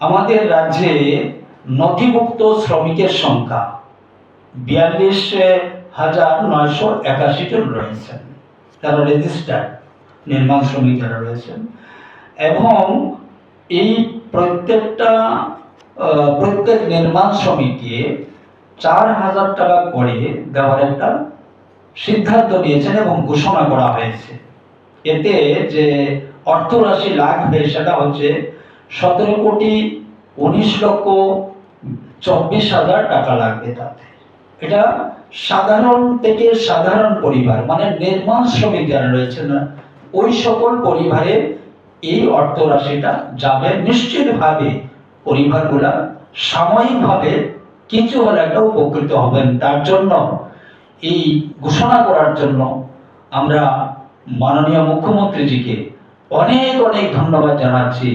আমাদের রাজ্যে নথিভুক্ত শ্রমিকের সংখ্যা বিয়াল্লিশ হাজার নয়শো একাশি জন রয়েছেন যারা রেজিস্টার্ড নির্মাণ শ্রমিক যারা রয়েছেন এবং এই প্রত্যেকটা প্রত্যেক নির্মাণ শ্রমিককে চার হাজার টাকা করে দেওয়ার একটা সিদ্ধান্ত নিয়েছেন এবং ঘোষণা করা হয়েছে। এতে যে অর্থরাশি লাগবে সেটা হচ্ছে সতেরো কোটি উনিশ লক্ষ চব্বিশ হাজার টাকা লাগবে তাতে। এটা সাধারণ থেকে সাধারণ পরিবার মানে নির্মাণ শ্রমিক যারা রয়েছে না, ওই সকল পরিবারে এই অর্থ রাশিটা যাবে। নিশ্চিতভাবে পরিবারগুলা সাময়িকভাবে কিছু হলে একটা উপকৃত হবেন। তার জন্য এই ঘোষণা করার জন্য আমরা মাননীয় মুখ্যমন্ত্রীজিকে অনেক অনেক ধন্যবাদ জানাচ্ছি।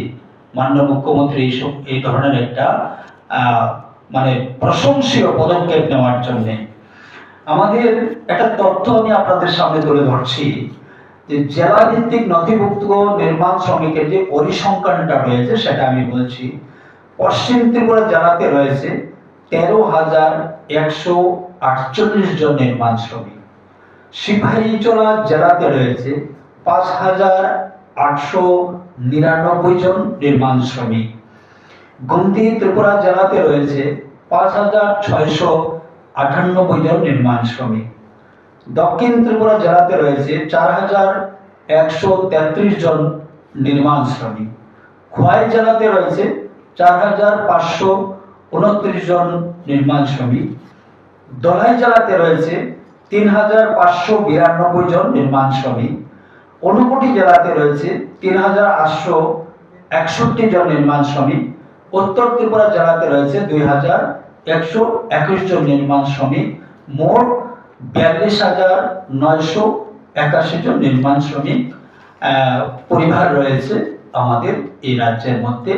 মাননীয় মুখ্যমন্ত্রী এই ধরনের একটা মানে প্রশংসীয় পদক্ষেপ নেওয়ার জন্য। আমাদের একটা তথ্য আমি আপনাদের সামনে তুলে ধরছি, যে জেলা ভিত্তিক নথিভুক্ত নির্মাণ শ্রমিকের যে পরিসংখ্যানটা রয়েছে, সেটা আমি বলছি, পশ্চিম ত্রিপুরা জেলাতে রয়েছে তেরো হাজার একশো আটচল্লিশ জন নির্মাণ শ্রমিক। সিপাহীজলা জেলাতে রয়েছে পাঁচ হাজার আটশো নিরানব্বই জন নির্মাণ শ্রমিক। গন্তি ত্রিপুরা জেলাতে রয়েছে পাঁচ হাজার ছয়শো আটানব্বই জন নির্মাণ শ্রমিক। দক্ষিণ ত্রিপুরা জেলাতে রয়েছে চার হাজার একশো তেত্রিশ জন নির্মাণ শ্রমিক। খোয়াই জেলাতে রয়েছে চার হাজার পাঁচশো উনত্রিশ জন নির্মাণ শ্রমিক। দলাই জেলাতে রয়েছে তিন হাজার পাঁচশো বিরানব্বই জন নির্মাণ শ্রমিক। ঊনকোটি জেলাতে রয়েছে তিন হাজার আটশো একষট্টি জন নির্মাণ শ্রমিক। উত্তর ত্রিপুরা জেলাতে রয়েছে দুই হাজার একশো একুশ জন নির্মাণ শ্রমিক। মোট বিয়াল্লিশ হাজার নয়শো একাশি জন নির্মাণ শ্রমিক পরিবার রয়েছে আমাদের এই রাজ্যের মধ্যে।